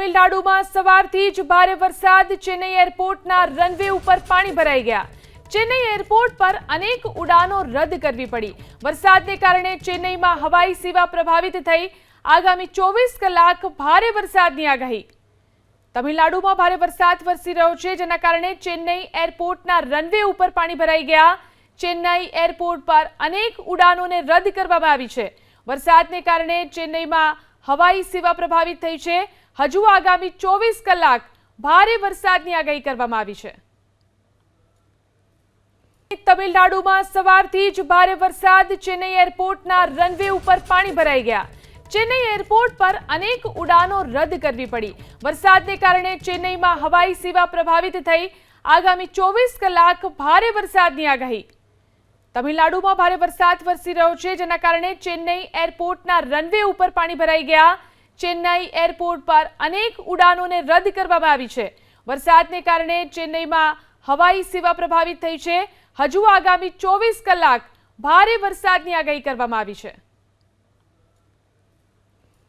તમિલનાડુમાં સવારથી જ ભારે વરસાદ. ચેન્નઈ એરપોર્ટના રનવે ઉપર પાણી ભરાઈ ગયા. ચેન્નઈ એરપોર્ટ પર અનેક ઉડાનો રદ કરવી પડી. વરસાદને કારણે ચેન્નઈમાં હવાઈ સેવા પ્રભાવિત થઈ. આગામી ચોવીસ કલાક ભારે વરસાદની આગાહી. તમિલનાડુમાં ભારે વરસાદ વરસી રહ્યો છે, જેના કારણે ચેન્નઈ એરપોર્ટના રનવે ઉપર પાણી ભરાઈ ગયા. ચેન્નઈ એરપોર્ટ પર અનેક ઉડાનોને રદ કરવામાં આવી છે. વરસાદને કારણે ચેન્નઈમાં હવાઈ સેવા પ્રભાવિત થઈ છે. હજુ આગામી ચોવીસ કલાક ભારે વરસાદની આગાહી કરવામાં આવી છે. તમિલનાડુમાં સવારથી જ ભારે વરસાદ, ચેન્નઈ એરપોર્ટના રનવે ઉપર પાણી ભરાઈ ગયા. ચેન્નઈ એરપોર્ટ પર અનેક ઉડાનો રદ કરવી પડી. વરસાદને કારણે ચેન્નઈમાં હવાઈ સેવા પ્રભાવિત થઈ. આગામી ચોવીસ કલાક ભારે વરસાદની આગાહી. તમિલનાડુમાં ભારે વરસાદ વરસી રહ્યો છે, જેના કારણે ચેન્નઈ એરપોર્ટના રનવે ઉપર પાણી ભરાઈ ગયા. ચેન્નઈ એરપોર્ટ પર અનેક ઉડાનોને રદ કરવામાં આવી છે. વરસાદને કારણે ચેન્નઈમાં હવાઈ સેવા પ્રભાવિત થઈ છે. હજુ આગામી ચોવીસ કલાક ભારે વરસાદની આગાહી કરવામાં આવી છે.